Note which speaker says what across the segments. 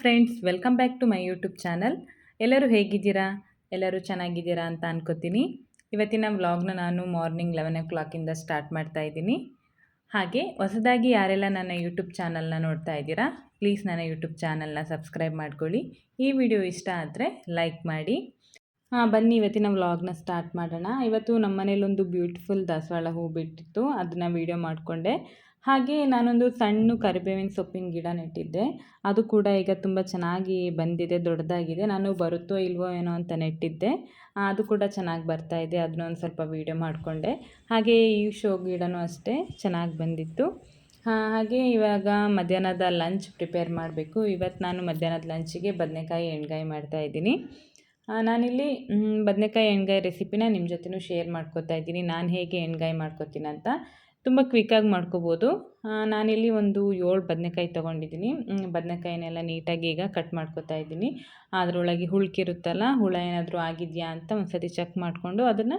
Speaker 1: Friends welcome back to my YouTube channel ಎಲ್ಲರೂ ಹೇಗಿದ್ದೀರಾ? ಎಲ್ಲರೂ ಚೆನ್ನಾಗಿದ್ದೀರಾ ಅಂತ ಅನ್ಕೋತೀನಿ. ಇವತ್ತಿನ ವ್ಲಾಗ್ನ ನಾನು ಮಾರ್ನಿಂಗ್ ಲೆವೆನ್ ಓ ಕ್ಲಾಕಿಂದ ಸ್ಟಾರ್ಟ್ ಮಾಡ್ತಾ ಇದ್ದೀನಿ. ಹಾಗೆ ಹೊಸದಾಗಿ ಯಾರೆಲ್ಲ ನನ್ನ ಯೂಟ್ಯೂಬ್ ಚಾನಲ್ನ ನೋಡ್ತಾ ಇದ್ದೀರಾ ಪ್ಲೀಸ್ ನನ್ನ ಯೂಟ್ಯೂಬ್ ಚಾನಲ್ನ ಸಬ್ಸ್ಕ್ರೈಬ್ ಮಾಡ್ಕೊಳ್ಳಿ. ಈ ವಿಡಿಯೋ ಇಷ್ಟ ಆದರೆ ಲೈಕ್ ಮಾಡಿ. ಹಾಂ, ಬನ್ನಿ ಇವತ್ತಿನ ವ್ಲಾಗ್ನ ಸ್ಟಾರ್ಟ್ ಮಾಡೋಣ. ಇವತ್ತು ನಮ್ಮ ಮನೇಲೊಂದು ಬ್ಯೂಟಿಫುಲ್ ದಾಸವಾಳ ಹೂ ಬಿಟ್ಟಿತ್ತು. ಅದನ್ನು ವೀಡಿಯೋ ಮಾಡಿಕೊಂಡೆ. ಹಾಗೆ ನಾನೊಂದು ಸಣ್ಣ ಕರಿಬೇವಿನ ಸೊಪ್ಪಿನ ಗಿಡ ನೆಟ್ಟಿದ್ದೆ. ಅದು ಕೂಡ ಈಗ ತುಂಬ ಚೆನ್ನಾಗಿ ಬಂದಿದೆ, ದೊಡ್ಡದಾಗಿದೆ. ನಾನು ಬರುತ್ತೋ ಇಲ್ವೋ ಏನೋ ಅಂತ ನೆಟ್ಟಿದ್ದೆ. ಅದು ಕೂಡ ಚೆನ್ನಾಗಿ ಬರ್ತಾ ಇದೆ. ಅದನ್ನ ಒಂದು ಸ್ವಲ್ಪ ವೀಡಿಯೋ ಮಾಡಿಕೊಂಡೆ. ಹಾಗೆ ಈ ಶೋ ಗಿಡನೂ ಅಷ್ಟೇ ಚೆನ್ನಾಗಿ ಬಂದಿತ್ತು. ಹಾಗೆ ಇವಾಗ ಮಧ್ಯಾಹ್ನದ ಲಂಚ್ ಪ್ರಿಪೇರ್ ಮಾಡಬೇಕು. ಇವತ್ತು ನಾನು ಮಧ್ಯಾಹ್ನದ ಲಂಚಿಗೆ ಬದನೆಕಾಯಿ ಎಣ್ಗಾಯಿ ಮಾಡ್ತಾಯಿದ್ದೀನಿ ನಾನಿಲ್ಲಿ ಬದನೆಕಾಯಿ ಎಣ್ಗಾಯಿ ರೆಸಿಪಿನ ನಿಮ್ಮ ಜೊತೆನೂ ಶೇರ್ ಮಾಡ್ಕೋತಾ ಇದ್ದೀನಿ. ನಾನು ಹೇಗೆ ಎಣ್ಗಾಯಿ ಮಾಡ್ಕೋತೀನಿ ಅಂತ. ತುಂಬ ಕ್ವಿಕ್ಕಾಗಿ ಮಾಡ್ಕೋಬೋದು. ನಾನಿಲ್ಲಿ ಒಂದು ಏಳು ಬದನೆಕಾಯಿ ತೊಗೊಂಡಿದ್ದೀನಿ. ಬದನೆಕಾಯಿನೆಲ್ಲ ನೀಟಾಗಿ ಈಗ ಕಟ್ ಮಾಡ್ಕೋತಾ ಇದ್ದೀನಿ. ಅದರೊಳಗೆ ಹುಳುಕಿರುತ್ತಲ್ಲ, ಹುಳ ಏನಾದರೂ ಆಗಿದೆಯಾ ಅಂತ ಒಂದು ಸತಿ ಚೆಕ್ ಮಾಡಿಕೊಂಡು ಅದನ್ನು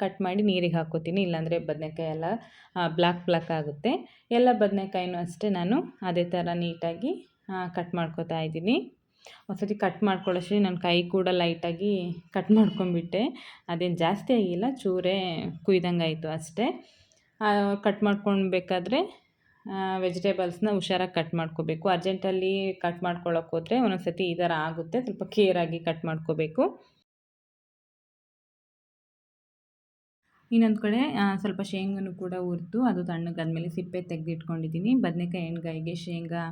Speaker 1: ಕಟ್ ಮಾಡಿ ನೀರಿಗೆ ಹಾಕೋತೀನಿ. ಇಲ್ಲಾಂದರೆ ಬದನೆಕಾಯಿ ಎಲ್ಲ ಬ್ಲ್ಯಾಕ್ ಬ್ಲ್ಯಾಕ್ ಆಗುತ್ತೆ. ಎಲ್ಲ ಬದನೆಕಾಯಿನೂ ಅಷ್ಟೇ ನಾನು ಅದೇ ಥರ ನೀಟಾಗಿ ಕಟ್ ಮಾಡ್ಕೋತಾ ಇದ್ದೀನಿ. ಒಂದು ಸತಿ ಕಟ್ ಮಾಡ್ಕೊಳ್ಳೋಷ್ಟೇ ನನ್ನ ಕೈ ಕೂಡ ಲೈಟಾಗಿ ಕಟ್ ಮಾಡ್ಕೊಂಬಿಟ್ಟೆ ಅದೇನು ಜಾಸ್ತಿ ಆಗಿಲ್ಲ, ಚೂರೇ ಕುಯ್ದಂಗೆ ಆಯಿತು ಅಷ್ಟೇ. ಕಟ್ ಮಾಡ್ಕೊಳ್ಬೇಕಾದ್ರೆ ವೆಜಿಟೇಬಲ್ಸ್ನ ಹುಷಾರಾಗಿ ಕಟ್ ಮಾಡ್ಕೋಬೇಕು. ಅರ್ಜೆಂಟಲ್ಲಿ ಕಟ್ ಮಾಡ್ಕೊಳ್ಳೋಕೆ ಹೋದರೆ ಒಂದೊಂದು ಸತಿ ಈ ಥರ ಆಗುತ್ತೆ. ಸ್ವಲ್ಪ ಕೇರಾಗಿ ಕಟ್ ಮಾಡ್ಕೋಬೇಕು. ಇನ್ನೊಂದು ಕಡೆ ಸ್ವಲ್ಪ ಶೇಂಗನೂ ಕೂಡ ಹುರಿದು ಅದು ತಣ್ಣಗಾದ್ಮೇಲೆ ಸಿಪ್ಪೆ ತೆಗೆದಿಟ್ಕೊಂಡಿದ್ದೀನಿ ಬದನೆಕಾಯಿ ಎಣ್ಗಾಯಿಗೆ ಶೇಂಗಾ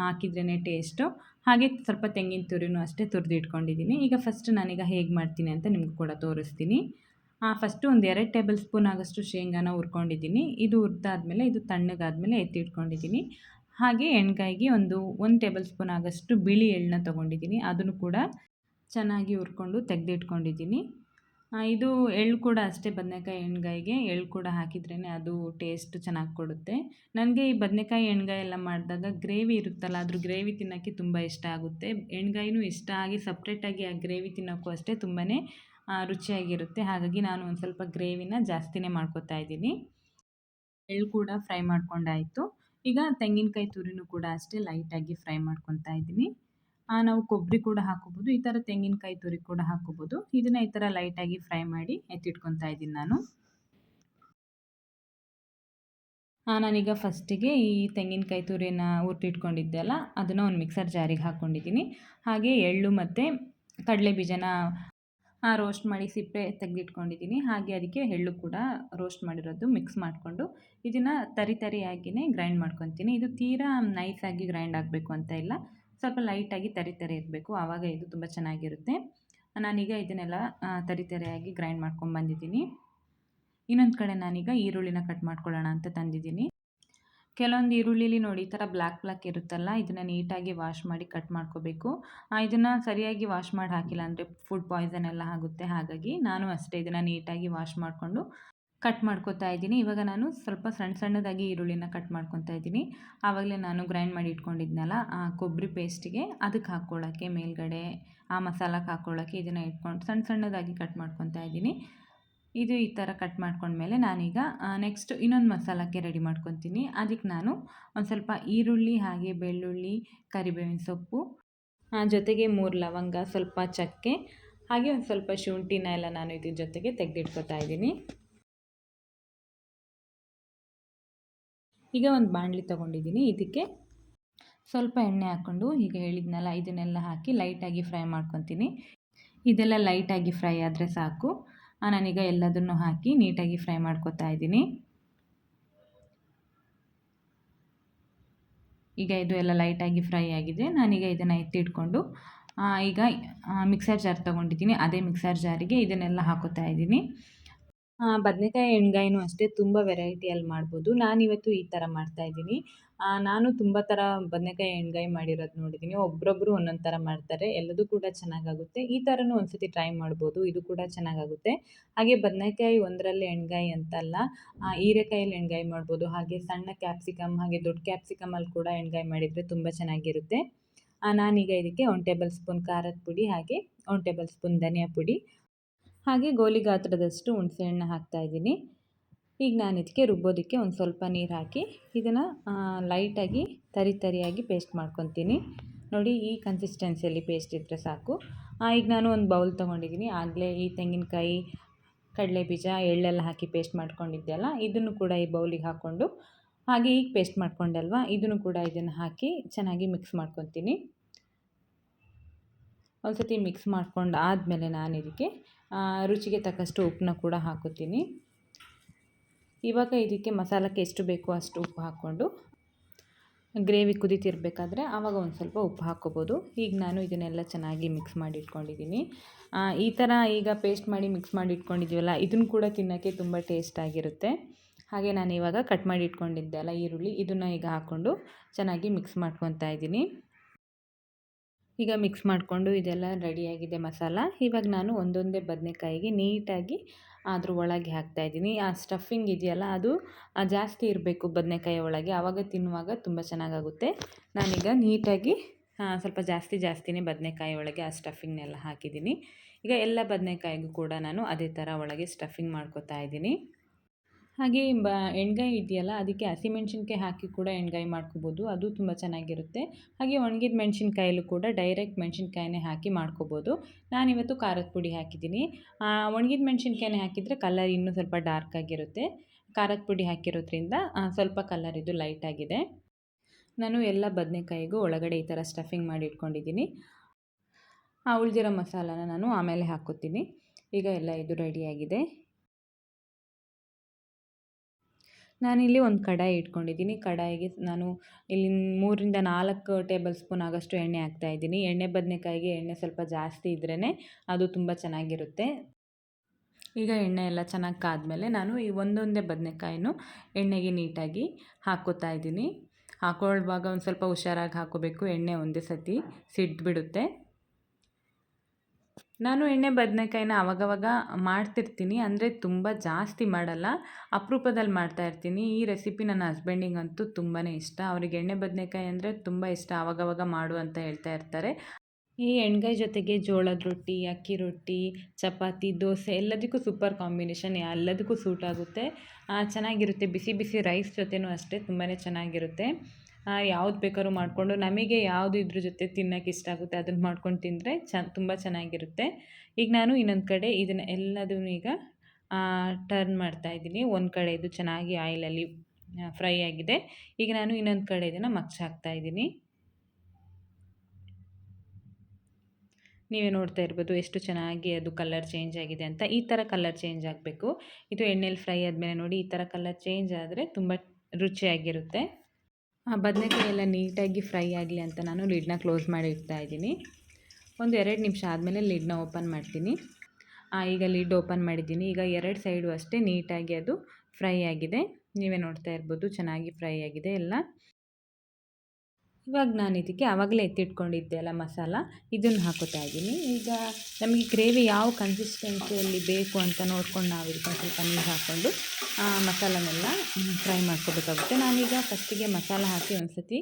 Speaker 1: ಹಾಕಿದ್ರೇ ಟೇಸ್ಟು ಹಾಗೆ ಸ್ವಲ್ಪ ತೆಂಗಿನ ತುರಿನೂ ಅಷ್ಟೇ ತುರಿದಿಟ್ಕೊಂಡಿದ್ದೀನಿ ಈಗ ಫಸ್ಟ್ ನಾನೀಗ ಹೇಗೆ ಮಾಡ್ತೀನಿ ಅಂತ ನಿಮ್ಗೆ ಕೂಡ ತೋರಿಸ್ತೀನಿ. ಫಸ್ಟು ಒಂದು ಎರಡು ಟೇಬಲ್ ಸ್ಪೂನ್ ಆಗೋಷ್ಟು ಶೇಂಗಾನ ಹುರ್ಕೊಂಡಿದ್ದೀನಿ. ಇದು ಹುರಿದಾದ್ಮೇಲೆ, ಇದು ತಣ್ಣಗಾದ್ಮೇಲೆ ಎತ್ತಿಟ್ಕೊಂಡಿದ್ದೀನಿ. ಹಾಗೆ ಎಣ್ಗಾಯಿಗೆ ಒಂದು ಒಂದು ಟೇಬಲ್ ಸ್ಪೂನ್ ಆಗೋಷ್ಟು ಬಿಳಿ ಎಳ್ಳನ್ನ ತೊಗೊಂಡಿದ್ದೀನಿ. ಅದನ್ನು ಕೂಡ ಚೆನ್ನಾಗಿ ಹುರ್ಕೊಂಡು ತೆಗೆದಿಟ್ಕೊಂಡಿದ್ದೀನಿ. ಇದು ಎಳ್ಳು ಕೂಡ ಅಷ್ಟೇ, ಬದನೆಕಾಯಿ ಎಣ್ಗಾಯಿಗೆ ಎಳ್ಳು ಕೂಡ ಹಾಕಿದ್ರೇ ಅದು ಟೇಸ್ಟ್ ಚೆನ್ನಾಗಿ ಕೊಡುತ್ತೆ. ನನಗೆ ಈ ಬದನೆಕಾಯಿ ಎಣ್ಗಾಯಿ ಎಲ್ಲ ಮಾಡಿದಾಗ ಗ್ರೇವಿ ಇರುತ್ತಲ್ಲ, ಅದ್ರ ಗ್ರೇವಿ ತಿನ್ನೋಕ್ಕೆ ತುಂಬ ಇಷ್ಟ ಆಗುತ್ತೆ. ಎಣ್ಗಾಯಿನೂ ಇಷ್ಟ ಆಗಿ ಸಪ್ರೇಟಾಗಿ ಆ ಗ್ರೇವಿ ತಿನ್ನೋಕ್ಕೂ ಅಷ್ಟೇ ತುಂಬಾ ರುಚಿಯಾಗಿರುತ್ತೆ. ಹಾಗಾಗಿ ನಾನು ಒಂದು ಸ್ವಲ್ಪ ಗ್ರೇವಿನ ಜಾಸ್ತಿನೇ ಮಾಡ್ಕೊತಾ ಇದ್ದೀನಿ. ಎಳ್ಳು ಕೂಡ ಫ್ರೈ ಮಾಡ್ಕೊಂಡಾಯಿತು. ಈಗ ತೆಂಗಿನಕಾಯಿ ತುರಿನೂ ಕೂಡ ಅಷ್ಟೇ ಲೈಟಾಗಿ ಫ್ರೈ ಮಾಡ್ಕೊತಾ ಇದ್ದೀನಿ. ನಾವು ಕೊಬ್ಬರಿ ಕೂಡ ಹಾಕೋಬೋದು. ಈ ಥರ ತೆಂಗಿನಕಾಯಿ ತುರಿ ಕೂಡ ಹಾಕೋಬೋದು. ಇದನ್ನು ಈ ಥರ ಲೈಟಾಗಿ ಫ್ರೈ ಮಾಡಿ ಎತ್ತಿಟ್ಕೊತಾ ಇದ್ದೀನಿ ನಾನು. ನಾನೀಗ ಫಸ್ಟಿಗೆ ಈ ತೆಂಗಿನಕಾಯಿ ತುರಿನ ಹುರ್ತಿಟ್ಕೊಂಡಿದ್ದೆ ಅಲ್ಲ, ಅದನ್ನು ಒಂದು ಮಿಕ್ಸರ್ ಜಾರಿಗೆ ಹಾಕ್ಕೊಂಡಿದ್ದೀನಿ ಹಾಗೆ ಎಳ್ಳು ಮತ್ತು ಕಡಲೆ ಬೀಜನ ರೋಸ್ಟ್ ಮಾಡಿ ಸಿಪ್ಪೆ ತೆಗೆದಿಟ್ಕೊಂಡಿದ್ದೀನಿ. ಹಾಗೆ ಅದಕ್ಕೆ ಎಳ್ಳು ಕೂಡ ರೋಸ್ಟ್ ಮಾಡಿರೋದು ಮಿಕ್ಸ್ ಮಾಡಿಕೊಂಡು ಇದನ್ನು ತರಿ ತರಿಯಾಗಿಯೇ ಗ್ರೈಂಡ್ ಮಾಡ್ಕೊತೀನಿ. ಇದು ತೀರಾ ನೈಸಾಗಿ ಗ್ರೈಂಡ್ ಆಗಬೇಕು ಅಂತ ಇಲ್ಲ. ಸ್ವಲ್ಪ ಲೈಟಾಗಿ ತರಿ ತರಿ ಇರಬೇಕು. ಆವಾಗ ಇದು ತುಂಬ ಚೆನ್ನಾಗಿರುತ್ತೆ. ನಾನೀಗ ಇದನ್ನೆಲ್ಲ ತರಿ ತರಿಯಾಗಿ ಗ್ರೈಂಡ್ ಮಾಡ್ಕೊಂಡು ಬಂದಿದ್ದೀನಿ. ಇನ್ನೊಂದು ಕಡೆ ನಾನೀಗ ಈರುಳ್ಳಿನ ಕಟ್ ಮಾಡ್ಕೊಳ್ಳೋಣ ಅಂತ ತಂದಿದ್ದೀನಿ. ಕೆಲವೊಂದು ಈರುಳ್ಳಿಲಿ ನೋಡಿ ಈ ಥರ ಬ್ಲ್ಯಾಕ್ ಬ್ಲ್ಯಾಕ್ ಇರುತ್ತಲ್ಲ, ಇದನ್ನು ನೀಟಾಗಿ ವಾಶ್ ಮಾಡಿ ಕಟ್ ಮಾಡ್ಕೋಬೇಕು. ಇದನ್ನು ಸರಿಯಾಗಿ ವಾಶ್ ಮಾಡಿ ಹಾಕಿಲ್ಲ ಅಂದರೆ ಫುಡ್ ಪಾಯ್ಸನ್ ಎಲ್ಲ ಆಗುತ್ತೆ. ಹಾಗಾಗಿ ನಾನು ಅಷ್ಟೇ ಇದನ್ನು ನೀಟಾಗಿ ವಾಶ್ ಮಾಡಿಕೊಂಡು ಕಟ್ ಮಾಡ್ಕೊತಾ ಇದ್ದೀನಿ. ಇವಾಗ ನಾನು ಸ್ವಲ್ಪ ಸಣ್ಣ ಸಣ್ಣದಾಗಿ ಈರುಳ್ಳಿನ ಕಟ್ ಮಾಡ್ಕೊತಾ ಇದ್ದೀನಿ. ಆವಾಗಲೇ ನಾನು ಗ್ರೈಂಡ್ ಮಾಡಿ ಇಟ್ಕೊಂಡಿದ್ನಲ್ಲ, ಆ ಕೊಬ್ಬರಿ ಪೇಸ್ಟಿಗೆ ಅದಕ್ಕೆ ಹಾಕ್ಕೊಳ್ಳೋಕ್ಕೆ ಮೇಲ್ಗಡೆ ಆ ಮಸಾಲಕ್ಕೆ ಹಾಕ್ಕೊಳ್ಳೋಕ್ಕೆ ಇದನ್ನು ಇಟ್ಕೊಂಡು ಸಣ್ಣ ಸಣ್ಣದಾಗಿ ಕಟ್ ಮಾಡ್ಕೊತಾ ಇದ್ದೀನಿ. ಇದು ಈ ಥರ ಕಟ್ ಮಾಡ್ಕೊಂಡ್ಮೇಲೆ ನಾನೀಗ ನೆಕ್ಸ್ಟ್ ಇನ್ನೊಂದು ಮಸಾಲಕ್ಕೆ ರೆಡಿ ಮಾಡ್ಕೊತೀನಿ. ಅದಕ್ಕೆ ನಾನು ಒಂದು ಸ್ವಲ್ಪ ಈರುಳ್ಳಿ, ಹಾಗೆ ಬೆಳ್ಳುಳ್ಳಿ, ಕರಿಬೇವಿನ ಸೊಪ್ಪು ಜೊತೆಗೆ ಮೂರು ಲವಂಗ, ಸ್ವಲ್ಪ ಚಕ್ಕೆ, ಹಾಗೆ ಒಂದು ಸ್ವಲ್ಪ ಶುಂಠಿನ ಎಲ್ಲ ನಾನು ಇದ್ರ ಜೊತೆಗೆ ತೆಗೆದಿಟ್ಕೊತಾ ಇದ್ದೀನಿ. ಈಗ ಒಂದು ಬಾಣಲಿ ತೊಗೊಂಡಿದ್ದೀನಿ. ಇದಕ್ಕೆ ಸ್ವಲ್ಪ ಎಣ್ಣೆ ಹಾಕ್ಕೊಂಡು, ಈಗ ಹೇಳಿದ್ನಲ್ಲ, ಇದನ್ನೆಲ್ಲ ಹಾಕಿ ಲೈಟಾಗಿ ಫ್ರೈ ಮಾಡ್ಕೊತೀನಿ. ಇದೆಲ್ಲ ಲೈಟಾಗಿ ಫ್ರೈ ಆದರೆ ಸಾಕು. ನಾನೀಗ ಎಲ್ಲದನ್ನು ಹಾಕಿ ನೀಟಾಗಿ ಫ್ರೈ ಮಾಡ್ಕೊತಾ ಇದ್ದೀನಿ. ಈಗ ಇದು ಎಲ್ಲ ಲೈಟಾಗಿ ಫ್ರೈ ಆಗಿದೆ. ನಾನೀಗ ಇದನ್ನು ಎತ್ತಿಟ್ಕೊಂಡು ಈಗ ಮಿಕ್ಸರ್ ಜಾರ್ ತೊಗೊಂಡಿದ್ದೀನಿ. ಅದೇ ಮಿಕ್ಸರ್ ಜಾರಿಗೆ ಇದನ್ನೆಲ್ಲ ಹಾಕೋತಾ ಇದ್ದೀನಿ. ಬದನೆಕಾಯಿ ಎಣ್ಗಾಯಿನೂ ಅಷ್ಟೇ ತುಂಬ ವೆರೈಟಿಯಲ್ಲಿ ಮಾಡ್ಬೋದು. ನಾನಿವತ್ತು ಈ ಥರ ಮಾಡ್ತಾಯಿದ್ದೀನಿ ನಾನು ತುಂಬ ಥರ ಬದನೆಕಾಯಿ ಎಣ್ಗಾಯಿ ಮಾಡಿರೋದು ನೋಡಿದ್ದೀನಿ. ಒಬ್ಬೊಬ್ಬರು ಒಂದೊಂದು ಥರ ಮಾಡ್ತಾರೆ. ಎಲ್ಲದೂ ಕೂಡ ಚೆನ್ನಾಗಾಗುತ್ತೆ. ಈ ಥರನೂ ಒಂದು ಸತಿ ಟ್ರೈ ಮಾಡ್ಬೋದು. ಇದು ಕೂಡ ಚೆನ್ನಾಗಾಗುತ್ತೆ. ಹಾಗೆ ಬದನೆಕಾಯಿ ಒಂದರಲ್ಲಿ ಎಣ್ಗಾಯಿ ಅಂತಲ್ಲ ಹೀರೆಕಾಯಲ್ಲಿ ಎಣ್ಗಾಯಿ ಮಾಡ್ಬೋದು. ಹಾಗೆ ಸಣ್ಣ ಕ್ಯಾಪ್ಸಿಕಮ್, ಹಾಗೆ ದೊಡ್ಡ ಕ್ಯಾಪ್ಸಿಕಮಲ್ಲಿ ಕೂಡ ಎಣ್ಗಾಯಿ ಮಾಡಿದರೆ ತುಂಬ ಚೆನ್ನಾಗಿರುತ್ತೆ. ನಾನೀಗ ಇದಕ್ಕೆ ಒನ್ ಟೇಬಲ್ ಸ್ಪೂನ್ ಖಾರದ ಪುಡಿ, ಹಾಗೆ ಒನ್ ಟೇಬಲ್ ಸ್ಪೂನ್ ಧನಿಯಾ ಪುಡಿ ಹಾಗೆ ಗೋಲಿ ಗಾತ್ರದಷ್ಟು ಹುಣಸೆಹಣ್ಣು ಹಾಕ್ತಾಯಿದ್ದೀನಿ ಈಗ ನಾನು ಇದಕ್ಕೆ ರುಬ್ಬೋದಕ್ಕೆ ಒಂದು ಸ್ವಲ್ಪ ನೀರು ಹಾಕಿ ಇದನ್ನು ಲೈಟಾಗಿ ತರಿ ತರಿಯಾಗಿ ಪೇಸ್ಟ್ ಮಾಡ್ಕೊತೀನಿ. ನೋಡಿ ಈ ಕನ್ಸಿಸ್ಟೆನ್ಸಿಯಲ್ಲಿ ಪೇಸ್ಟ್ ಇದ್ದರೆ ಸಾಕು. ಈಗ ನಾನು ಒಂದು ಬೌಲ್ ತೊಗೊಂಡಿದ್ದೀನಿ. ಆಗಲೇ ಈ ತೆಂಗಿನಕಾಯಿ ಕಡಲೆ ಬೀಜ ಎಳ್ಳೆಲ್ಲ ಹಾಕಿ ಪೇಸ್ಟ್ ಮಾಡ್ಕೊಂಡಿದ್ದೆ ಅಲ್ಲ ಇದನ್ನು ಕೂಡ ಈ ಬೌಲಿಗೆ ಹಾಕ್ಕೊಂಡು ಹಾಗೆ ಈಗ ಪೇಸ್ಟ್ ಮಾಡ್ಕೊಂಡಲ್ವ ಇದನ್ನು ಕೂಡ ಇದನ್ನು ಹಾಕಿ ಚೆನ್ನಾಗಿ ಮಿಕ್ಸ್ ಮಾಡ್ಕೊತೀನಿ. ಒಂದು ಸತಿ ಮಿಕ್ಸ್ ಮಾಡ್ಕೊಂಡು ಆದಮೇಲೆ ನಾನು ಇದಕ್ಕೆ ರುಚಿಗೆ ತಕ್ಕಷ್ಟು ಉಪ್ಪನ್ನ ಕೂಡ ಹಾಕುತ್ತೀನಿ. ಇವಾಗ ಇದಕ್ಕೆ ಮಸಾಲಕ್ಕೆ ಎಷ್ಟು ಬೇಕೋ ಅಷ್ಟು ಉಪ್ಪು ಹಾಕ್ಕೊಂಡು, ಗ್ರೇವಿ ಕುದೀತಿರ್ಬೇಕಾದ್ರೆ ಆವಾಗ ಒಂದು ಸ್ವಲ್ಪ ಉಪ್ಪು ಹಾಕ್ಕೋಬೋದು. ಈಗ ನಾನು ಇದನ್ನೆಲ್ಲ ಚೆನ್ನಾಗಿ ಮಿಕ್ಸ್ ಮಾಡಿ ಇಟ್ಕೊಂಡಿದ್ದೀನಿ ಈ ಥರ ಈಗ ಪೇಸ್ಟ್ ಮಾಡಿ ಮಿಕ್ಸ್ ಮಾಡಿ ಇಟ್ಕೊಂಡಿದ್ದೀವಲ್ಲ ಇದನ್ನು ಕೂಡ ತಿನ್ನೋಕ್ಕೆ ತುಂಬ ಟೇಸ್ಟಾಗಿರುತ್ತೆ ಹಾಗೆ ನಾನು ಇವಾಗ ಕಟ್ ಮಾಡಿ ಇಟ್ಕೊಂಡಿದ್ದೆ ಅಲ್ಲ ಈರುಳ್ಳಿ, ಇದನ್ನು ಈಗ ಹಾಕ್ಕೊಂಡು ಚೆನ್ನಾಗಿ ಮಿಕ್ಸ್ ಮಾಡ್ಕೊತಾ ಇದ್ದೀನಿ. ಈಗ ಮಿಕ್ಸ್ ಮಾಡಿಕೊಂಡು ಇದೆಲ್ಲ ರೆಡಿಯಾಗಿದೆ ಮಸಾಲ. ಇವಾಗ ನಾನು ಒಂದೊಂದೇ ಬದನೆಕಾಯಿಗೆ ನೀಟಾಗಿ ಅದ್ರ ಒಳಗೆ ಹಾಕ್ತಾಯಿದ್ದೀನಿ ಆ ಸ್ಟಫಿಂಗ್ ಇದೆಯಲ್ಲ, ಅದು ಜಾಸ್ತಿ ಇರಬೇಕು ಬದನೆಕಾಯಿ ಒಳಗೆ. ಆವಾಗ ತಿನ್ನುವಾಗ ತುಂಬ ಚೆನ್ನಾಗಾಗುತ್ತೆ. ನಾನೀಗ ನೀಟಾಗಿ ಸ್ವಲ್ಪ ಜಾಸ್ತಿ ಜಾಸ್ತಿನೇ ಬದನೆಕಾಯಿ ಒಳಗೆ ಆ ಸ್ಟಫಿಂಗ್ನೆಲ್ಲ ಹಾಕಿದ್ದೀನಿ. ಈಗ ಎಲ್ಲ ಬದನೆಕಾಯಿಗೂ ಕೂಡ ನಾನು ಅದೇ ಥರ ಒಳಗೆ ಸ್ಟಫಿಂಗ್ ಮಾಡ್ಕೊತಾ ಇದ್ದೀನಿ. ಹಾಗೆ ಬ ಎಣ್ಗಾಯಿ ಇದೆಯಲ್ಲ, ಅದಕ್ಕೆ ಹಸಿಮೆಣ್ಸಿನ್ಕಾಯಿ ಹಾಕಿ ಕೂಡ ಎಣ್ಗಾಯಿ ಮಾಡ್ಕೋಬೋದು. ಅದು ತುಂಬ ಚೆನ್ನಾಗಿರುತ್ತೆ. ಹಾಗೆ ಒಣಗಿದ ಮೆಣಸಿನ್ಕಾಯಲ್ಲೂ ಕೂಡ ಡೈರೆಕ್ಟ್ ಮೆಣ್ಸಿನ್ಕಾಯನ್ನೇ ಹಾಕಿ ಮಾಡ್ಕೋಬೋದು. ನಾನಿವತ್ತು ಖಾರದ ಪುಡಿ ಹಾಕಿದ್ದೀನಿ. ಒಣಗಿದ ಮೆಣಸಿನ್ಕಾಯಿನೇ ಹಾಕಿದರೆ ಕಲರ್ ಇನ್ನೂ ಸ್ವಲ್ಪ ಡಾರ್ಕ್ ಆಗಿರುತ್ತೆ. ಖಾರದ ಪುಡಿ ಹಾಕಿರೋದ್ರಿಂದ ಸ್ವಲ್ಪ ಕಲರ್ ಇದು ಲೈಟ್ ಆಗಿದೆ. ನಾನು ಎಲ್ಲ ಬದನೆಕಾಯಿಗೂ ಒಳಗಡೆ ಈ ಥರ ಸ್ಟಫಿಂಗ್ ಮಾಡಿ ಇಟ್ಕೊಂಡಿದ್ದೀನಿ ಆ, ಉಳಿದಿರೋ ಮಸಾಲಾನ ನಾನು ಆಮೇಲೆ ಹಾಕೋತೀನಿ ಈಗ ಎಲ್ಲ ಇದು ರೆಡಿಯಾಗಿದೆ ನಾನಿಲ್ಲಿ ಒಂದು ಕಡಾಯಿ ಇಟ್ಕೊಂಡಿದ್ದೀನಿ. ಕಡಾಯಿಗೆ ನಾನು ಇಲ್ಲಿ ಮೂರರಿಂದ ನಾಲ್ಕು ಟೇಬಲ್ ಸ್ಪೂನ್ ಆಗೋಷ್ಟು ಎಣ್ಣೆ ಹಾಕ್ತಾಯಿದ್ದೀನಿ ಎಣ್ಣೆ ಬದನೆಕಾಯಿಗೆ ಎಣ್ಣೆ ಸ್ವಲ್ಪ ಜಾಸ್ತಿ ಇದ್ರೇ ಅದು ತುಂಬ ಚೆನ್ನಾಗಿರುತ್ತೆ. ಈಗ ಎಣ್ಣೆ ಎಲ್ಲ ಚೆನ್ನಾಗಿ ಕಾದಮೇಲೆ ನಾನು ಈ ಒಂದೊಂದೇ ಬದನೆಕಾಯಿನೂ ಎಣ್ಣೆಗೆ ನೀಟಾಗಿ ಹಾಕೋತಾ ಇದ್ದೀನಿ. ಹಾಕೊಳ್ಳುವಾಗ ಒಂದು ಸ್ವಲ್ಪ ಹುಷಾರಾಗಿ ಹಾಕೋಬೇಕು. ಎಣ್ಣೆ ಒಂದೇ ಸತಿ ಸಿಡ್ಬಿಡುತ್ತೆ. ನಾನು ಎಣ್ಣೆ ಬದನೆಕಾಯಿನ ಅವಾಗವಾಗ ಮಾಡ್ತಿರ್ತೀನಿ, ಅಂದರೆ ತುಂಬ ಜಾಸ್ತಿ ಮಾಡಲ್ಲ. ಅಪರೂಪದಲ್ಲಿ ಮಾಡ್ತಾ ಇರ್ತೀನಿ. ಈ ರೆಸಿಪಿ ನನ್ನ ಹಸ್ಬೆಂಡಿಗಂತೂ ತುಂಬಾ ಇಷ್ಟ. ಅವ್ರಿಗೆ ಎಣ್ಣೆ ಬದನೆಕಾಯಿ ಅಂದರೆ ತುಂಬ ಇಷ್ಟ. ಆವಾಗವಾಗ ಮಾಡು ಅಂತ ಹೇಳ್ತಾ ಇರ್ತಾರೆ. ಈ ಎಣ್ಗಾಯಿ ಜೊತೆಗೆ ಜೋಳದ ರೊಟ್ಟಿ, ಅಕ್ಕಿ ರೊಟ್ಟಿ, ಚಪಾತಿ, ದೋಸೆ ಎಲ್ಲದಕ್ಕೂ ಸೂಪರ್ ಕಾಂಬಿನೇಷನ್, ಎಲ್ಲದಕ್ಕೂ ಸೂಟ್ ಆಗುತ್ತೆ. ಚೆನ್ನಾಗಿರುತ್ತೆ. ಬಿಸಿ ಬಿಸಿ ರೈಸ್ ಜೊತೆನೂ ಅಷ್ಟೇ ತುಂಬಾ ಚೆನ್ನಾಗಿರುತ್ತೆ. ಯಾವ್ದು ಬೇಕಾದ್ರೂ ಮಾಡಿಕೊಂಡು, ನಮಗೆ ಯಾವುದು ಇದ್ರ ಜೊತೆ ತಿನ್ನೋಕೆ ಇಷ್ಟ ಆಗುತ್ತೆ ಅದನ್ನು ಮಾಡ್ಕೊಂಡು ತಿಂದರೆ ಚ ತುಂಬ ಚೆನ್ನಾಗಿರುತ್ತೆ. ಈಗ ನಾನು ಇನ್ನೊಂದು ಕಡೆ ಇದನ್ನು ಎಲ್ಲದನ್ನು ಈಗ ಟರ್ನ್ ಮಾಡ್ತಾ ಇದ್ದೀನಿ. ಒಂದು ಕಡೆ ಇದು ಚೆನ್ನಾಗಿ ಆಯಿಲಲ್ಲಿ ಫ್ರೈ ಆಗಿದೆ. ಈಗ ನಾನು ಇನ್ನೊಂದು ಕಡೆ ಇದನ್ನು ಹಾಕ್ತಾ ಇದ್ದೀನಿ. ನೀವೇ ನೋಡ್ತಾ ಇರ್ಬೋದು ಎಷ್ಟು ಚೆನ್ನಾಗಿ ಅದು ಕಲರ್ ಚೇಂಜ್ ಆಗಿದೆ ಅಂತ. ಈ ಥರ ಕಲರ್ ಚೇಂಜ್ ಆಗಬೇಕು. ಇದು ಎಣ್ಣೆಲಿ ಫ್ರೈ ಆದಮೇಲೆ ನೋಡಿ, ಈ ಥರ ಕಲರ್ ಚೇಂಜ್ ಆದರೆ ತುಂಬ ರುಚಿಯಾಗಿರುತ್ತೆ. ಬದನೆಕಾಯಿ ಎಲ್ಲ ನೀಟಾಗಿ ಫ್ರೈ ಆಗಲಿ ಅಂತ ನಾನು ಲಿಡ್ನ ಕ್ಲೋಸ್ ಮಾಡಿ ಇಡ್ತಾ ಇದ್ದೀನಿ. ಒಂದು ಎರಡು ನಿಮಿಷ ಆದಮೇಲೆ ಲಿಡ್ನ ಓಪನ್ ಮಾಡ್ತೀನಿ. ಈಗ ಲಿಡ್ ಓಪನ್ ಮಾಡಿದ್ದೀನಿ. ಈಗ ಎರಡು ಸೈಡು ಅಷ್ಟೇ ನೀಟಾಗಿ ಅದು ಫ್ರೈ ಆಗಿದೆ. ನೀವೇ ನೋಡ್ತಾ ಇರ್ಬೋದು ಚೆನ್ನಾಗಿ ಫ್ರೈ ಆಗಿದೆ ಎಲ್ಲ. ಇವಾಗ ನಾನು ಇದಕ್ಕೆ ಆವಾಗಲೇ ಎತ್ತಿಟ್ಕೊಂಡಿದ್ದೆ ಅಲ್ಲ ಮಸಾಲ. ಇದನ್ನು ಹಾಕೋತಾ ಇದ್ದೀನಿ. ಈಗ ನಮಗೆ ಗ್ರೇವಿ ಯಾವ ಕನ್ಸಿಸ್ಟೆನ್ಸಿಯಲ್ಲಿ ಬೇಕು ಅಂತ ನೋಡ್ಕೊಂಡು ನಾವು ಇದಕ್ಕೆ ಸ್ವಲ್ಪ ನೀರು ಹಾಕ್ಕೊಂಡು ಮಸಾಲನೆಲ್ಲ ಫ್ರೈ ಮಾಡ್ಕೋಬೇಕಾಗುತ್ತೆ. ನಾನೀಗ ಫಸ್ಟಿಗೆ ಮಸಾಲ ಹಾಕಿ ಒಂದು ಸತಿ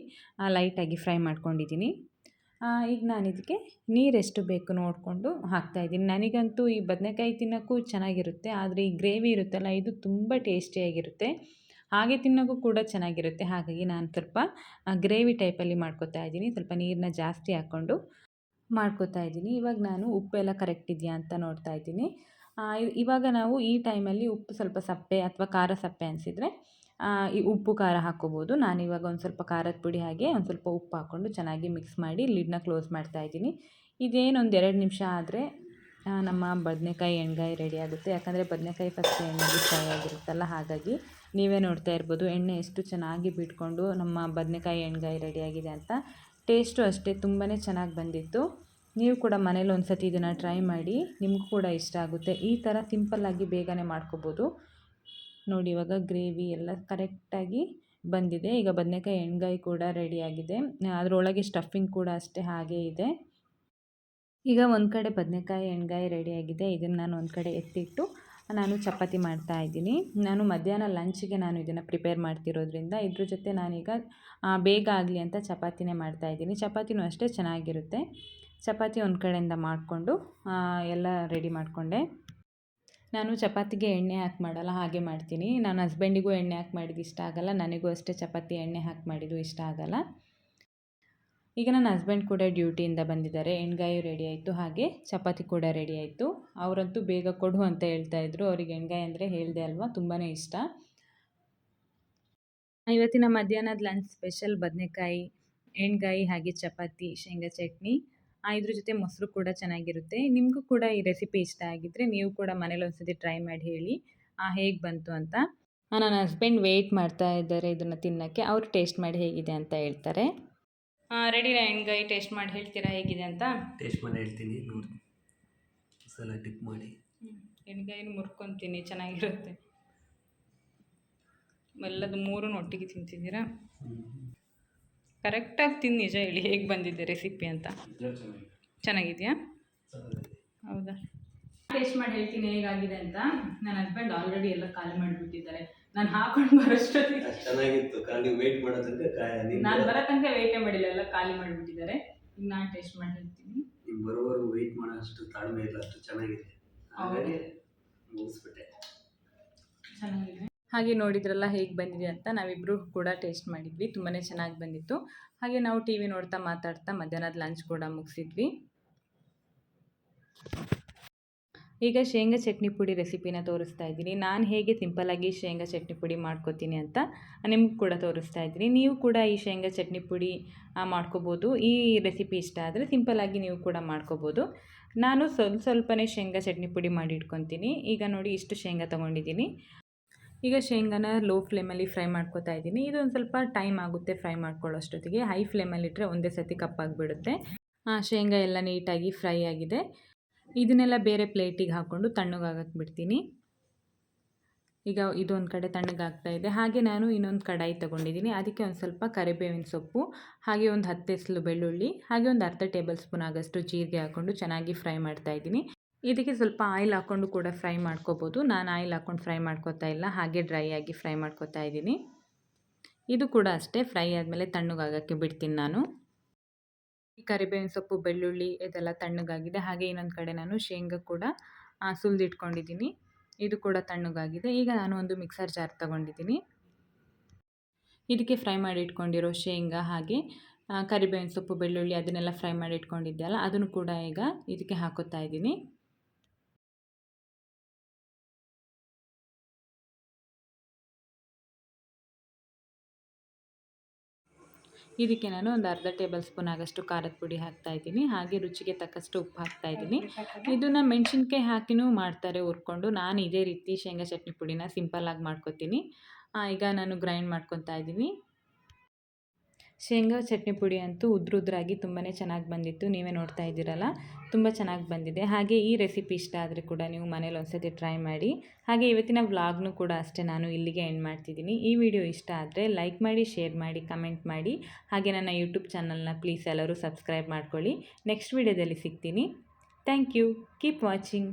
Speaker 1: ಲೈಟಾಗಿ ಫ್ರೈ ಮಾಡ್ಕೊಂಡಿದ್ದೀನಿ. ಈಗ ನಾನು ಇದಕ್ಕೆ ನೀರು ಎಷ್ಟು ಬೇಕು ನೋಡಿಕೊಂಡು ಹಾಕ್ತಾಯಿದ್ದೀನಿ ನನಗಂತೂ ಈ ಬದನೆಕಾಯಿ ತಿನ್ನೋಕ್ಕೂ ಚೆನ್ನಾಗಿರುತ್ತೆ, ಆದರೆ ಈ ಗ್ರೇವಿ ಇರುತ್ತಲ್ಲ, ಇದು ತುಂಬ ಟೇಸ್ಟಿಯಾಗಿರುತ್ತೆ. ಹಾಗೆ ತಿನ್ನೋಕ್ಕೂ ಕೂಡ ಚೆನ್ನಾಗಿರುತ್ತೆ. ಹಾಗಾಗಿ ನಾನು ಸ್ವಲ್ಪ ಗ್ರೇವಿ ಟೈಪಲ್ಲಿ ಮಾಡ್ಕೊತಾ ಇದ್ದೀನಿ. ಸ್ವಲ್ಪ ನೀರನ್ನ ಜಾಸ್ತಿ ಹಾಕ್ಕೊಂಡು ಮಾಡ್ಕೊತಾ ಇದ್ದೀನಿ. ಇವಾಗ ನಾನು ಉಪ್ಪೆಲ್ಲ ಕರೆಕ್ಟ್ ಇದೆಯಾ ಅಂತ ನೋಡ್ತಾ ಇದ್ದೀನಿ. ಇವಾಗ ನಾವು ಈ ಟೈಮಲ್ಲಿ ಉಪ್ಪು ಸ್ವಲ್ಪ ಸಪ್ಪೆ ಅಥವಾ ಖಾರ ಸಪ್ಪೆ ಅನಿಸಿದರೆ ಈ ಉಪ್ಪು ಖಾರ ಹಾಕ್ಕೋಬೋದು. ನಾನು ಇವಾಗ ಒಂದು ಸ್ವಲ್ಪ ಖಾರದ ಪುಡಿ ಹಾಗೆ ಒಂದು ಸ್ವಲ್ಪ ಉಪ್ಪು ಹಾಕ್ಕೊಂಡು ಚೆನ್ನಾಗಿ ಮಿಕ್ಸ್ ಮಾಡಿ ಲಿಡ್ನ ಕ್ಲೋಸ್ ಮಾಡ್ತಾ ಇದ್ದೀನಿ. ಇದೇನು ಒಂದು ಎರಡು ನಿಮಿಷ ಆದರೆ ನಮ್ಮ ಬದನೆಕಾಯಿ ಎಣ್ಗಾಯಿ ರೆಡಿ ಆಗುತ್ತೆ. ಯಾಕಂದರೆ ಬದನೆಕಾಯಿ ಫಸ್ಟ್ ಎಣ್ಣೆಗೆ ಫ್ರೈ ಆಗಿರುತ್ತಲ್ಲ ಹಾಗಾಗಿ ನೀವೇ ನೋಡ್ತಾ ಇರ್ಬೋದು. ಎಣ್ಣೆ ಎಷ್ಟು ಚೆನ್ನಾಗಿ ಬಿಟ್ಕೊಂಡು ನಮ್ಮ ಬದನೆಕಾಯಿ ಎಣ್ಗಾಯಿ ರೆಡಿಯಾಗಿದೆ ಅಂತ. ಟೇಸ್ಟು ಅಷ್ಟೇ ತುಂಬಾ ಚೆನ್ನಾಗಿ ಬಂದಿತ್ತು. ನೀವು ಕೂಡ ಮನೇಲಿ ಒಂದು ಸತಿ ಇದನ್ನು ಟ್ರೈ ಮಾಡಿ, ನಿಮಗೂ ಕೂಡ ಇಷ್ಟ ಆಗುತ್ತೆ. ಈ ಥರ ಸಿಂಪಲ್ಲಾಗಿ ಬೇಗನೆ ಮಾಡ್ಕೋಬೋದು. ನೋಡಿ, ಇವಾಗ ಗ್ರೇವಿ ಎಲ್ಲ ಕರೆಕ್ಟಾಗಿ ಬಂದಿದೆ. ಈಗ ಬದನೆಕಾಯಿ ಎಣ್ಗಾಯಿ ಕೂಡ ರೆಡಿಯಾಗಿದೆ ಅದರೊಳಗೆ ಸ್ಟಫಿಂಗ್ ಕೂಡ ಅಷ್ಟೇ ಹಾಗೇ ಇದೆ. ಈಗ ಒಂದು ಕಡೆ ಬದನೆಕಾಯಿ ಎಣ್ಗಾಯಿ ರೆಡಿಯಾಗಿದೆ ಇದನ್ನು ನಾನು ಒಂದು ಕಡೆ ಎತ್ತಿಟ್ಟು ನಾನು ಚಪಾತಿ ಮಾಡ್ತಾ ಇದ್ದೀನಿ. ನಾನು ಮಧ್ಯಾಹ್ನ ಲಂಚ್ಗೆ ನಾನು ಇದನ್ನು ಪ್ರಿಪೇರ್ ಮಾಡ್ತಿರೋದ್ರಿಂದ ಇದ್ರ ಜೊತೆ ನಾನೀಗ ಬೇಗ ಆಗಲಿ ಅಂತ ಚಪಾತಿನೇ ಮಾಡ್ತಾಯಿದ್ದೀನಿ ಚಪಾತಿನೂ ಅಷ್ಟೇ ಚೆನ್ನಾಗಿರುತ್ತೆ. ಚಪಾತಿ ಒಂದು ಕಡೆಯಿಂದ ಮಾಡಿಕೊಂಡು ಎಲ್ಲ ರೆಡಿ ಮಾಡಿಕೊಂಡೆ. ನಾನು ಚಪಾತಿಗೆ ಎಣ್ಣೆ ಹಾಕಿ ಮಾಡಲ್ಲ, ಹಾಗೆ ಮಾಡ್ತೀನಿ. ನನ್ನ ಹಸ್ಬೆಂಡಿಗೂ ಎಣ್ಣೆ ಹಾಕಿ ಮಾಡಿದ್ದು ಇಷ್ಟ ಆಗಲ್ಲ. ನನಗೂ ಅಷ್ಟೇ ಚಪಾತಿ ಎಣ್ಣೆ ಹಾಕಿ ಮಾಡಿದ್ದು ಇಷ್ಟ ಆಗಲ್ಲ. ಈಗ ನನ್ನ ಹಸ್ಬೆಂಡ್ ಕೂಡ ಡ್ಯೂಟಿಯಿಂದ ಬಂದಿದ್ದಾರೆ. ಎಣ್ಗಾಯು ರೆಡಿ ಆಯಿತು. ಹಾಗೆ ಚಪಾತಿ ಕೂಡ ರೆಡಿ ಆಯಿತು. ಅವರಂತೂ ಬೇಗ ಕೊಡು ಅಂತ ಹೇಳ್ತಾ ಇದ್ರು. ಅವ್ರಿಗೆ ಎಣ್ಗಾಯಿ ಅಂದರೆ ಹೇಳಿದೆ ಅಲ್ವಾ? ತುಂಬಾ ಇಷ್ಟ. ಇವತ್ತಿನ ಮಧ್ಯಾಹ್ನದ ಲಂಚ್ ಸ್ಪೆಷಲ್ ಬದನೆಕಾಯಿ, ಎಣ್ಗಾಯಿ, ಹಾಗೆ ಚಪಾತಿ, ಶೇಂಗಾ ಚಟ್ನಿ. ಇದ್ರ ಜೊತೆ ಮೊಸರು ಕೂಡ ಚೆನ್ನಾಗಿರುತ್ತೆ. ನಿಮಗೂ ಕೂಡ ಈ ರೆಸಿಪಿ ಇಷ್ಟ ಆಗಿದ್ದರೆ ನೀವು ಕೂಡ ಮನೇಲಿ ಒಂದ್ಸತಿ ಟ್ರೈ ಮಾಡಿ ಹೇಳಿ. ಹೇಗೆ ಬಂತು ಅಂತ. ನನ್ನ ಹಸ್ಬೆಂಡ್ ವೆಯ್ಟ್ ಮಾಡ್ತಾ ಇದ್ದಾರೆ ಇದನ್ನು ತಿನ್ನೋಕ್ಕೆ. ಅವ್ರು ಟೇಸ್ಟ್ ಮಾಡಿ ಹೇಗಿದೆ ಅಂತ ಹೇಳ್ತಾರೆ. ರೆಡಿ ಎಣ್ಗಾಯಿ ಟೇಸ್ಟ್ ಮಾಡಿ ಹೇಳ್ತೀರಾ ಹೇಗಿದೆ ಅಂತ?
Speaker 2: ಟೇಸ್ಟ್ ಮಾಡಿ ಹೇಳ್ತೀನಿ ನೋಡಿ ಸಲ ಟಿಪ್ ಮಾಡಿ.
Speaker 1: ಎಣ್ಗಾಯಿನ ಮುರ್ಕೊತೀನಿ ಚೆನ್ನಾಗಿರುತ್ತೆ. ಎಲ್ಲದು ಮೂರು ಒಟ್ಟಿಗೆ ತಿಂತಿದ್ದೀರಾ? ಕರೆಕ್ಟಾಗಿ ತಿಂದು ನಿಜ ಹೇಳಿ ಹೇಗೆ ಬಂದಿದೆ ರೆಸಿಪಿ ಅಂತ? ಚೆನ್ನಾಗಿದೆಯಾ? ಹೌದಾ? ಟೇಸ್ಟ್ ಮಾಡಿ ಹೇಳ್ತೀನಿ ಹೇಗಾಗಿದೆ ಅಂತ. ನನ್ನ ಹಸ್ಬೆಂಡ್ ಆಲ್ರೆಡಿ ಎಲ್ಲ ಖಾಲಿ ಮಾಡಿಬಿಟ್ಟಿದ್ದಾರೆ. ನಾನು ಹಾಕೊಂಡು ಬರೋಷ್ಟೊತ್ತಿಗೆ
Speaker 2: ಚೆನ್ನಾಗಿತ್ತು.
Speaker 1: ನಾನು ಬರೋ ತನಕ ವೇಟೇ ಮಾಡಿಲ್ಲ ಎಲ್ಲ ಖಾಲಿ ಮಾಡಿಬಿಟ್ಟಿದ್ದಾರೆ. ಈಗ ನಾನು ಟೇಸ್ಟ್ ಮಾಡಿರ್ತೀನಿ ಹೇಳ್ತೀನಿ
Speaker 2: ನೀವು ಬರೋವರೆಗೂ ವೇಟ್ ಮಾಡೋ ಅಷ್ಟು ತಾಳ್ಮೆ ಇಲ್ಲ ಅಷ್ಟು ಚೆನ್ನಾಗಿದೆ. ಹಾಗಾಗಿ ಮುಗಿಸ್ಬಿಟ್ಟೆ.
Speaker 1: ಚೆನ್ನಾಗಿದೆ. ಹಾಗೆ ನೋಡಿದ್ರಲ್ಲ ಹೇಗೆ ಬಂದಿದೆ ಅಂತ ನಾವಿಬ್ಬರು ಕೂಡ ಟೇಸ್ಟ್ ಮಾಡಿದ್ವಿ ತುಂಬಾ ಚೆನ್ನಾಗಿ ಬಂದಿತ್ತು. ಹಾಗೆ ನಾವು ಟಿ ವಿ ನೋಡ್ತಾ ಮಾತಾಡ್ತಾ ಮಧ್ಯಾಹ್ನದ ಲಂಚ್ ಕೂಡ ಮುಗಿಸಿದ್ವಿ. ಈಗ ಶೇಂಗಾ ಚಟ್ನಿ ಪುಡಿ ರೆಸಿಪಿನ ತೋರಿಸ್ತಾ ಇದ್ದೀನಿ. ನಾನು ಹೇಗೆ ಸಿಂಪಲಾಗಿ ಶೇಂಗಾ ಚಟ್ನಿ ಪುಡಿ ಮಾಡ್ಕೋತೀನಿ ಅಂತ ನಿಮ್ಗೆ ಕೂಡ ತೋರಿಸ್ತಾ ಇದ್ದೀನಿ. ನೀವು ಕೂಡ ಈ ಶೇಂಗಾ ಚಟ್ನಿ ಪುಡಿ ಮಾಡ್ಕೋಬೋದು. ಈ ರೆಸಿಪಿ ಇಷ್ಟ ಆದರೆ ಸಿಂಪಲಾಗಿ ನೀವು ಕೂಡ ಮಾಡ್ಕೋಬೋದು. ನಾನು ಸ್ವಲ್ಪ ಸ್ವಲ್ಪನೇ ಶೇಂಗಾ ಚಟ್ನಿ ಪುಡಿ ಮಾಡಿ ಇಟ್ಕೊತೀನಿ. ಈಗ ನೋಡಿ ಇಷ್ಟು ಶೇಂಗಾ ತೊಗೊಂಡಿದ್ದೀನಿ. ಈಗ ಶೇಂಗಾನ ಲೋ ಫ್ಲೇಮಲ್ಲಿ ಫ್ರೈ ಮಾಡ್ಕೋತಾ ಇದ್ದೀನಿ. ಇದು ಒಂದು ಸ್ವಲ್ಪ ಟೈಮ್ ಆಗುತ್ತೆ ಫ್ರೈ ಮಾಡ್ಕೊಳ್ಳೋಷ್ಟೊತ್ತಿಗೆ. ಹೈ ಫ್ಲೇಮಲ್ಲಿಟ್ಟರೆ ಒಂದೇ ಸತಿ ಕಪ್ಪಾಗಿಬಿಡುತ್ತೆ. ಶೇಂಗಾ ಎಲ್ಲ ನೀಟಾಗಿ ಫ್ರೈ ಆಗಿದೆ. ಇದನ್ನೆಲ್ಲ ಬೇರೆ ಪ್ಲೇಟಿಗೆ ಹಾಕ್ಕೊಂಡು ತಣ್ಣಗಾಗಕ್ಕೆ ಬಿಡ್ತೀನಿ. ಈಗ ಇದೊಂದು ಕಡೆ ತಣ್ಣಗಾಗ್ತಾ ಇದೆ. ಹಾಗೆ ನಾನು ಇನ್ನೊಂದು ಕಡಾಯಿ ತೊಗೊಂಡಿದ್ದೀನಿ. ಅದಕ್ಕೆ ಒಂದು ಸ್ವಲ್ಪ ಕರಿಬೇವಿನ ಸೊಪ್ಪು, ಹಾಗೆ ಒಂದು ಹತ್ತು ಎಸಲು ಬೆಳ್ಳುಳ್ಳಿ, ಹಾಗೆ ಒಂದು ಅರ್ಧ ಟೇಬಲ್ ಸ್ಪೂನ್ ಆಗೋಷ್ಟು ಜೀರಿಗೆ ಹಾಕ್ಕೊಂಡು ಚೆನ್ನಾಗಿ ಫ್ರೈ ಮಾಡ್ತಾ ಇದ್ದೀನಿ. ಇದಕ್ಕೆ ಸ್ವಲ್ಪ ಆಯಿಲ್ ಹಾಕ್ಕೊಂಡು ಕೂಡ ಫ್ರೈ ಮಾಡ್ಕೋಬೋದು. ನಾನು ಆಯಿಲ್ ಹಾಕ್ಕೊಂಡು ಫ್ರೈ ಮಾಡ್ಕೋತಾ ಇಲ್ಲ. ಹಾಗೆ ಡ್ರೈ ಆಗಿ ಫ್ರೈ ಮಾಡ್ಕೋತಾ ಇದ್ದೀನಿ. ಇದು ಕೂಡ ಅಷ್ಟೇ. ಫ್ರೈ ಆದಮೇಲೆ ತಣ್ಣಗಾಗೋಕ್ಕೆ ಬಿಡ್ತೀನಿ ನಾನು. ಈ ಕರಿಬೇವಿನ ಸೊಪ್ಪು ಬೆಳ್ಳುಳ್ಳಿ ಇದೆಲ್ಲ ತಣ್ಣಗಾಗಿದೆ. ಹಾಗೆ ಇನ್ನೊಂದು ಕಡೆ ನಾನು ಶೇಂಗಾ ಕೂಡ ಸುಲಿದಿಟ್ಕೊಂಡಿದ್ದೀನಿ. ಇದು ಕೂಡ ತಣ್ಣಗಾಗಿದೆ. ಈಗ ನಾನು ಒಂದು ಮಿಕ್ಸರ್ ಜಾರ್ ತಗೊಂಡಿದ್ದೀನಿ. ಇದಕ್ಕೆ ಫ್ರೈ ಮಾಡಿ ಇಟ್ಕೊಂಡಿರೋ ಶೇಂಗಾ ಹಾಗೆ ಕರಿಬೇವಿನ ಸೊಪ್ಪು ಬೆಳ್ಳುಳ್ಳಿ ಅದನ್ನೆಲ್ಲ ಫ್ರೈ ಮಾಡಿ ಇಟ್ಕೊಂಡಿದ್ದೆ ಅಲ್ಲ, ಅದನ್ನು ಕೂಡ ಈಗ ಇದಕ್ಕೆ ಹಾಕೋತಾ ಇದ್ದೀನಿ. ಇದಕ್ಕೆ ನಾನು ಒಂದು ಅರ್ಧ ಟೇಬಲ್ ಸ್ಪೂನ್ ಆಗಷ್ಟು ಖಾರದ ಪುಡಿ ಹಾಕ್ತಾ ಇದ್ದೀನಿ. ಹಾಗೆ ರುಚಿಗೆ ತಕ್ಕಷ್ಟು ಉಪ್ಪು ಹಾಕ್ತಾ ಇದ್ದೀನಿ. ಇದನ್ನು ಮೆಣಸಿನ್ಕಾಯಿ ಹಾಕಿನೂ ಮಾಡ್ತಾರೆ ಹುರ್ಕೊಂಡು. ನಾನು ಇದೇ ರೀತಿ ಶೇಂಗಾ ಚಟ್ನಿ ಪುಡಿನ ಸಿಂಪಲ್ಲಾಗಿ ಮಾಡ್ಕೊತೀನಿ. ಈಗ ನಾನು ಗ್ರೈಂಡ್ ಮಾಡ್ಕೊತಾ ಇದ್ದೀನಿ. ಶೇಂಗಾ ಚಟ್ನಿ ಪುಡಿ ಅಂತೂ ಉದ್ರುದ್ರಾಗಿ ತುಂಬಾ ಚೆನ್ನಾಗಿ ಬಂದಿತ್ತು. ನೀವೇ ನೋಡ್ತಾ ಇದ್ದೀರಲ್ಲ? ತುಂಬ ಚೆನ್ನಾಗಿ ಬಂದಿದೆ. ಹಾಗೆ ಈ ರೆಸಿಪಿ ಇಷ್ಟ ಆದರೆ ಕೂಡ ನೀವು ಮನೇಲಿ ಒಂದ್ಸತಿ ಟ್ರೈ ಮಾಡಿ. ಹಾಗೆ ಇವತ್ತಿನ ವ್ಲಾಗ್ನು ಕೂಡ ಅಷ್ಟೇ ನಾನು ಇಲ್ಲಿಗೆ ಎಂಡ್ ಮಾಡ್ತಿದ್ದೀನಿ. ಈ ವಿಡಿಯೋ ಇಷ್ಟ ಆದರೆ ಲೈಕ್ ಮಾಡಿ, ಶೇರ್ ಮಾಡಿ, ಕಮೆಂಟ್ ಮಾಡಿ. ಹಾಗೆ ನನ್ನ ಯೂಟ್ಯೂಬ್ ಚಾನಲ್ನ ಪ್ಲೀಸ್ ಎಲ್ಲರೂ ಸಬ್ಸ್ಕ್ರೈಬ್ ಮಾಡ್ಕೊಳ್ಳಿ. ನೆಕ್ಸ್ಟ್ ವಿಡಿಯೋದಲ್ಲಿ ಸಿಗ್ತೀನಿ. Thank you. Keep watching.